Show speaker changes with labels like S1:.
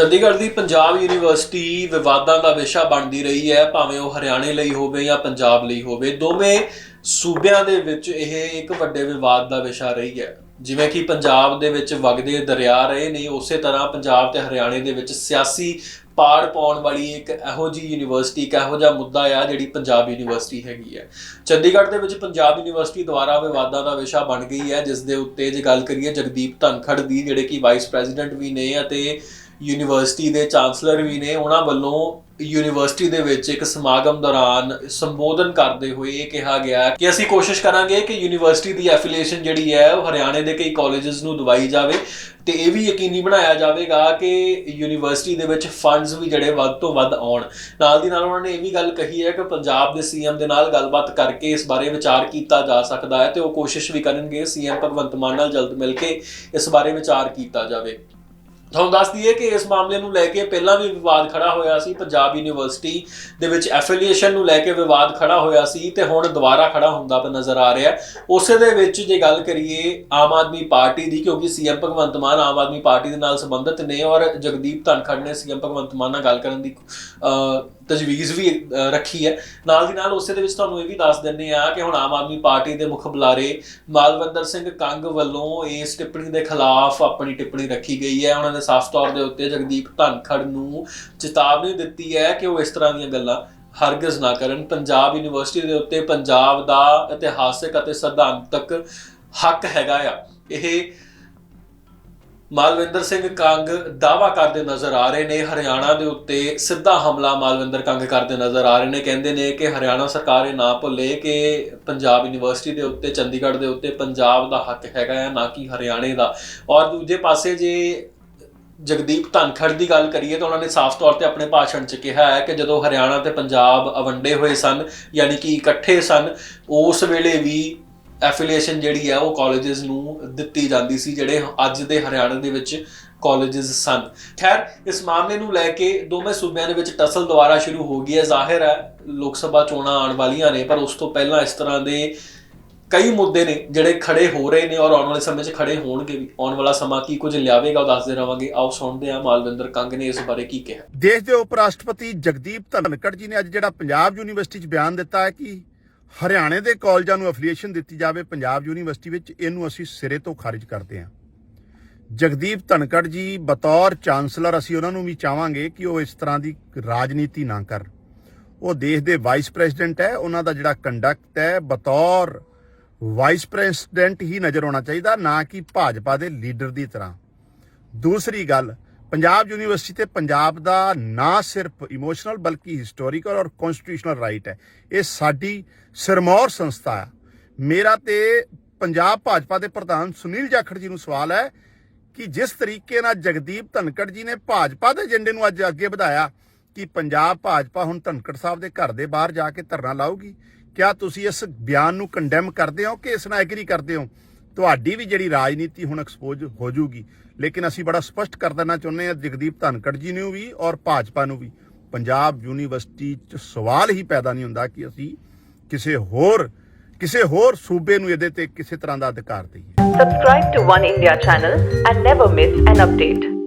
S1: ਚੰਡੀਗੜ੍ਹ ਦੀ ਪੰਜਾਬ ਯੂਨੀਵਰਸਿਟੀ ਵਿਵਾਦਾਂ ਦਾ ਵਿਸ਼ਾ ਬਣਦੀ ਰਹੀ ਹੈ, ਭਾਵੇਂ ਉਹ ਹਰਿਆਣੇ ਲਈ ਹੋਵੇ ਜਾਂ ਪੰਜਾਬ ਲਈ ਹੋਵੇ, ਦੋਵੇਂ ਸੂਬਿਆਂ ਦੇ ਵਿੱਚ ਇਹ ਇੱਕ ਵੱਡੇ ਵਿਵਾਦ ਦਾ ਵਿਸ਼ਾ ਰਹੀ ਹੈ। ਜਿਵੇਂ ਕਿ ਪੰਜਾਬ ਦੇ ਵਿੱਚ ਵਗਦੇ ਦਰਿਆ ਰਹੇ ਨੇ, ਉਸੇ ਤਰ੍ਹਾਂ ਪੰਜਾਬ ਤੇ ਹਰਿਆਣੇ ਦੇ ਵਿੱਚ ਸਿਆਸੀ ਪਾੜ ਪਾਉਣ ਵਾਲੀ ਇੱਕ ਇਹੋ ਜੀ ਯੂਨੀਵਰਸਿਟੀ, ਇੱਕ ਇਹੋ ਜਿਹਾ ਮੁੱਦਾ ਆ ਜਿਹੜੀ ਪੰਜਾਬ ਯੂਨੀਵਰਸਿਟੀ ਹੈਗੀ ਹੈ। ਚੰਡੀਗੜ੍ਹ ਦੇ ਵਿੱਚ ਪੰਜਾਬ ਯੂਨੀਵਰਸਿਟੀ ਦੁਆਰਾ ਵਿਵਾਦਾਂ ਦਾ ਵਿਸ਼ਾ ਬਣ ਗਈ ਹੈ, ਜਿਸ ਦੇ ਉੱਤੇ ਜੇ ਗੱਲ ਕਰੀਏ ਜਗਦੀਪ ਧਨਖੜ ਦੀ, ਜਿਹੜੇ ਕਿ ਵਾਈਸ ਪ੍ਰੈਜ਼ੀਡੈਂਟ ਵੀ ਨੇ ਅਤੇ ਯੂਨੀਵਰਸਿਟੀ ਦੇ ਚਾਂਸਲਰ ਵੀ ਨੇ, ਉਹਨਾਂ ਵੱਲੋਂ ਯੂਨੀਵਰਸਿਟੀ ਦੇ ਵਿੱਚ ਇੱਕ ਸਮਾਗਮ ਦੌਰਾਨ ਸੰਬੋਧਨ ਕਰਦੇ ਹੋਏ ਇਹ ਕਿਹਾ ਗਿਆ ਕਿ ਅਸੀਂ ਕੋਸ਼ਿਸ਼ ਕਰਾਂਗੇ ਕਿ ਯੂਨੀਵਰਸਿਟੀ ਦੀ ਐਫੀਲੀਏਸ਼ਨ ਜਿਹੜੀ ਹੈ ਉਹ ਹਰਿਆਣੇ ਦੇ ਕਈ ਕਾਲਜਸ ਨੂੰ ਦਵਾਈ ਜਾਵੇ ਤੇ ਇਹ ਵੀ ਯਕੀਨੀ ਬਣਾਇਆ ਜਾਵੇਗਾ ਕਿ ਯੂਨੀਵਰਸਿਟੀ ਦੇ ਵਿੱਚ ਫੰਡਸ ਵੀ ਜਿਹੜੇ ਵੱਧ ਤੋਂ ਵੱਧ ਆਉਣ। ਨਾਲ ਦੀ ਨਾਲ ਉਹਨਾਂ ਨੇ ਇਹ ਵੀ ਗੱਲ ਕਹੀ ਹੈ ਕਿ ਪੰਜਾਬ ਦੇ ਸੀਐਮ ਦੇ ਨਾਲ ਗੱਲਬਾਤ ਕਰਕੇ ਇਸ ਬਾਰੇ ਵਿਚਾਰ ਕੀਤਾ ਜਾ ਸਕਦਾ ਹੈ ਤੇ ਉਹ ਕੋਸ਼ਿਸ਼ ਵੀ ਕਰਨਗੇ ਸੀਐਮ ਭਗਵੰਤ ਮਾਨ ਨਾਲ ਜਲਦ ਮਿਲ ਕੇ ਇਸ ਬਾਰੇ ਵਿਚਾਰ ਕੀਤਾ ਜਾਵੇ। ਤੁਹਾਨੂੰ ਦੱਸ ਦਈਏ ਕਿ ਇਸ ਮਾਮਲੇ ਨੂੰ ਲੈ ਕੇ ਪਹਿਲਾਂ ਵੀ ਵਿਵਾਦ ਖੜਾ ਹੋਇਆ ਸੀ, ਪੰਜਾਬ ਯੂਨੀਵਰਸਿਟੀ ਦੇ ਵਿੱਚ ਐਫੀਲੀਏਸ਼ਨ ਨੂੰ ਲੈ ਕੇ ਵਿਵਾਦ ਖੜਾ ਹੋਇਆ ਸੀ ਤੇ ਹੁਣ ਦੁਬਾਰਾ ਖੜਾ ਹੁੰਦਾ ਪ ਨਜ਼ਰ ਆ ਰਿਹਾ ਉਸੇ ਦੇ ਵਿੱਚ ਜੇ ਗੱਲ ਕਰੀਏ ਆਮ ਆਦਮੀ ਪਾਰਟੀ ਦੀ, ਕਿਉਂਕਿ ਸੀਐਮ ਭਗਵੰਤ ਮਾਨ ਆਮ ਆਦਮੀ ਪਾਰਟੀ ਦੇ ਨਾਲ ਸੰਬੰਧਿਤ ਨੇ ਔਰ ਜਗਦੀਪ ਧਨਖੜ ਨੇ ਸੀਐਮ ਭਗਵੰਤ ਮਾਨ ਨਾਲ ਗੱਲ ਕਰਨ ਦੀ ਤਜਵੀਜ਼ ਵੀ ਅਹ, ਰੱਖੀ ਹੈ। ਨਾਲ ਦੀ ਨਾਲ ਉਸੇ ਦੇ ਵਿੱਚ ਤੁਹਾਨੂੰ ਇਹ ਵੀ ਦੱਸ ਦਿੰਨੇ ਆ ਕਿ ਹੁਣ ਆਮ ਆਦਮੀ ਪਾਰਟੀ ਦੇ ਮੁਖ ਬੁਲਾਰੇ ਮਾਲਵਿੰਦਰ ਸਿੰਘ ਕੰਗ ਵੱਲੋਂ ਇਸ ਟਿੱਪਣੀ ਦੇ ਖਿਲਾਫ ਆਪਣੀ ਟਿੱਪਣੀ ਰੱਖੀ ਗਈ ਹੈ। ਉਹਨਾਂ ਨੇ ਸਾਫ਼ ਤੌਰ ਦੇ ਉੱਤੇ ਜਗਦੀਪ ਧਨਖੜ ਨੂੰ ਚੇਤਾਵਨੀ ਦਿੱਤੀ ਹੈ ਕਿ ਉਹ ਇਸ ਤਰ੍ਹਾਂ ਦੀਆਂ ਗੱਲਾਂ ਹਰਗਜ਼ ਨਾ ਕਰਨ। ਪੰਜਾਬ ਯੂਨੀਵਰਸਿਟੀ ਦੇ ਉੱਤੇ ਪੰਜਾਬ ਦਾ ਇਤਿਹਾਸਕ ਅਤੇ ਸਿਧਾਂਤਕ ਹੱਕ ਹੈਗਾ ਆ। ਇਹ ਮਾਲਵਿੰਦਰ ਸਿੰਘ ਕੰਗ ਦਾਵਾ ਕਰਦੇ ਨਜ਼ਰ ਆ ਰਹੇ ਨੇ। ਹਰਿਆਣਾ ਦੇ ਉੱਤੇ ਸਿੱਧਾ ਹਮਲਾ ਮਾਲਵਿੰਦਰ ਕੰਗ ਕਰਦੇ ਨਜ਼ਰ ਆ ਰਹੇ ਨੇ। ਕਹਿੰਦੇ ਨੇ ਕਿ ਹਰਿਆਣਾ ਸਰਕਾਰ ਇਹ ਨਾ ਭੁੱਲੇ ਕਿ ਪੰਜਾਬ ਯੂਨੀਵਰਸਿਟੀ ਦੇ ਉੱਤੇ, ਚੰਡੀਗੜ੍ਹ ਦੇ ਉੱਤੇ ਪੰਜਾਬ ਦਾ ਹੱਕ ਹੈਗਾ ਹੈ ਨਾ ਕਿ ਹਰਿਆਣੇ ਦਾ। ਔਰ ਦੂਜੇ ਪਾਸੇ ਜੇ ਜਗਦੀਪ ਧਨਖੜ ਦੀ ਗੱਲ ਕਰੀਏ ਤਾਂ ਉਹਨਾਂ ਨੇ ਸਾਫ਼ ਤੌਰ ਤੇ ਆਪਣੇ ਭਾਸ਼ਣ 'ਚ ਕਿਹਾ ਹੈ ਕਿ ਜਦੋਂ ਹਰਿਆਣਾ ਤੇ ਪੰਜਾਬ ਅਵੰਡੇ ਹੋਏ ਸਨ, ਯਾਨੀ ਕਿ ਇਕੱਠੇ ਸਨ, ਉਸ ਵੇਲੇ ਵੀ ਐਫੀਲੀਏਸ਼ਨ ਜਿਹੜੀ ਹੈ ਉਹ ਕਾਲਜਸ ਨੂੰ ਦਿੱਤੀ ਜਾਂਦੀ ਸੀ, ਜਿਹੜੇ ਅੱਜ ਦੇ ਹਰਿਆਣਾ ਦੇ ਵਿੱਚ ਕਾਲਜਸ ਸਨ। ਖੈਰ, ਇਸ ਮਾਮਲੇ ਨੂੰ ਲੈ ਕੇ ਦੋਵੇਂ ਸੂਬਿਆਂ ਦੇ ਵਿੱਚ ਟਸਲ ਦੁਬਾਰਾ ਸ਼ੁਰੂ ਹੋ ਗਈ ਹੈ। ਜ਼ਾਹਿਰ ਹੈ, ਲੋਕ ਸਭਾ ਚੋਣਾਂ ਆਉਣ ਵਾਲੀਆਂ ਨੇ, ਪਰ ਉਸ ਤੋਂ ਪਹਿਲਾਂ ਇਸ ਤਰ੍ਹਾਂ ਦੇ ਕਈ ਮੁੱਦੇ ਨੇ ਜਿਹੜੇ ਖੜੇ ਹੋ ਰਹੇ ਨੇ ਔਰ ਆਉਣ ਵਾਲੇ ਸਮੇਂ 'ਚ ਖੜੇ ਹੋਣਗੇ ਵੀ। ਆਉਣ ਵਾਲਾ ਸਮਾਂ ਕੀ ਕੁਝ ਲਿਆਵੇਗਾ, ਉਹ ਦੱਸਦੇ ਰਵਾਂਗੇ। ਆਓ ਸੁਣਦੇ ਹਾਂ ਮਾਲਵਿੰਦਰ ਕੰਗ ਨੇ ਇਸ ਬਾਰੇ ਕੀ ਕਿਹਾ।
S2: ਦੇਸ਼ ਦੇ ਉਪ ਰਾਸ਼ਟਰਪਤੀ ਜਗਦੀਪ ਧਨਕੜ ਜੀ ਨੇ ਅੱਜ ਜਿਹੜਾ ਪੰਜਾਬ ਯੂਨੀਵਰਸਿਟੀ 'ਚ ਬਿਆਨ ਦਿੱਤਾ ਹੈ ਕਿ ਹਰਿਆਣੇ ਦੇ ਕਾਲਜਾਂ ਨੂੰ ਐਫੀਲੀਏਸ਼ਨ ਦਿੱਤੀ ਜਾਵੇ ਪੰਜਾਬ ਯੂਨੀਵਰਸਿਟੀ ਵਿੱਚ, ਇਹਨੂੰ ਅਸੀਂ ਸਿਰੇ ਤੋਂ ਖਾਰਿਜ ਕਰਦੇ ਹਾਂ। ਜਗਦੀਪ ਧਨਕੜ ਜੀ, ਬਤੌਰ ਚਾਂਸਲਰ, ਅਸੀਂ ਉਹਨਾਂ ਨੂੰ ਵੀ ਚਾਹਾਂਗੇ ਕਿ ਉਹ ਇਸ ਤਰ੍ਹਾਂ ਦੀ ਰਾਜਨੀਤੀ ਨਾ ਕਰਨ। ਉਹ ਦੇਸ਼ ਦੇ ਵਾਈਸ ਪ੍ਰੈਜ਼ੀਡੈਂਟ ਹੈ, ਉਹਨਾਂ ਦਾ ਜਿਹੜਾ ਕੰਡਕਟ ਹੈ, ਬਤੌਰ ਵਾਈਸ ਪ੍ਰੈਜ਼ੀਡੈਂਟ ਹੀ ਨਜ਼ਰ ਆਉਣਾ ਚਾਹੀਦਾ, ਨਾ ਕਿ ਭਾਜਪਾ ਦੇ ਲੀਡਰ ਦੀ ਤਰ੍ਹਾਂ। ਦੂਸਰੀ ਗੱਲ ਪੰਜਾਬ ਯੂਨੀਵਰਸਿਟੀ ਤੇ ਪੰਜਾਬ ਦਾ ਨਾ ਸਿਰਫ ਇਮੋਸ਼ਨਲ ਬਲਕਿ ਹਿਸਟੋਰੀਕਲ ਔਰ ਕਨਸਟੀਟਿਊਸ਼ਨਲ ਰਾਈਟ ਹੈ। ਇਹ ਸਾਡੀ ਸਿਰਮੌਰ ਸੰਸਥਾ ਹੈ ਮੇਰਾ ਤੇ ਪੰਜਾਬ ਭਾਜਪਾ ਦੇ ਪ੍ਰਧਾਨ ਸੁਨੀਲ ਜਾਖੜ ਜੀ ਨੂੰ ਸਵਾਲ ਹੈ ਕਿ ਜਿਸ ਤਰੀਕੇ ਨਾਲ ਜਗਦੀਪ ਧਨਕੜ ਜੀ ਨੇ ਭਾਜਪਾ ਦੇ ਏਜੰਡੇ ਨੂੰ ਅੱਜ ਅੱਗੇ ਵਧਾਇਆ ਕਿ ਪੰਜਾਬ ਭਾਜਪਾ ਹੁਣ ਧਨਕੜ ਸਾਹਿਬ ਦੇ ਘਰ ਦੇ ਬਾਹਰ ਜਾ ਕੇ ਧਰਨਾ ਲਾਊਗੀ, ਕਿਆ ਤੁਸੀਂ ਇਸ ਬਿਆਨ ਨੂੰ ਕੰਡੈਮ ਕਰਦੇ ਹੋ ਕਿ ਇਸ ਨਾਲ ਐਗਰੀ ਕਰਦੇ ਹੋ? ਤੁਹਾਡੀ ਵੀ ਜਿਹੜੀ ਰਾਜਨੀਤੀ ਹੁਣ ਐਕਸਪੋਜ਼ ਹੋ ਜਾਊਗੀ। ਲੇਕਿਨ ਅਸੀਂ ਬੜਾ ਸਪਸ਼ਟ ਕਰ ਦੇਣਾ ਚਾਹੁੰਦੇ ਹਾਂ ਜਗਦੀਪ ਧਨਕੜ ਜੀ ਨੂੰ ਵੀ ਔਰ ਭਾਜਪਾ ਨੂੰ ਵੀ ਪੰਜਾਬ ਯੂਨੀਵਰਸਿਟੀ 'ਚ ਸਵਾਲ ਹੀ ਪੈਦਾ ਨਹੀਂ ਹੁੰਦਾ ਕਿ ਅਸੀਂ ਕਿਸੇ ਹੋਰ ਕਿਸੇ ਹੋਰ ਸੂਬੇ ਨੂੰ ਇਹਦੇ ਤੇ ਕਿਸੇ ਤਰ੍ਹਾਂ ਦਾ ਅਧਿਕਾਰ ਦਈਏ
S3: Subscribe to One India channel and never miss an update.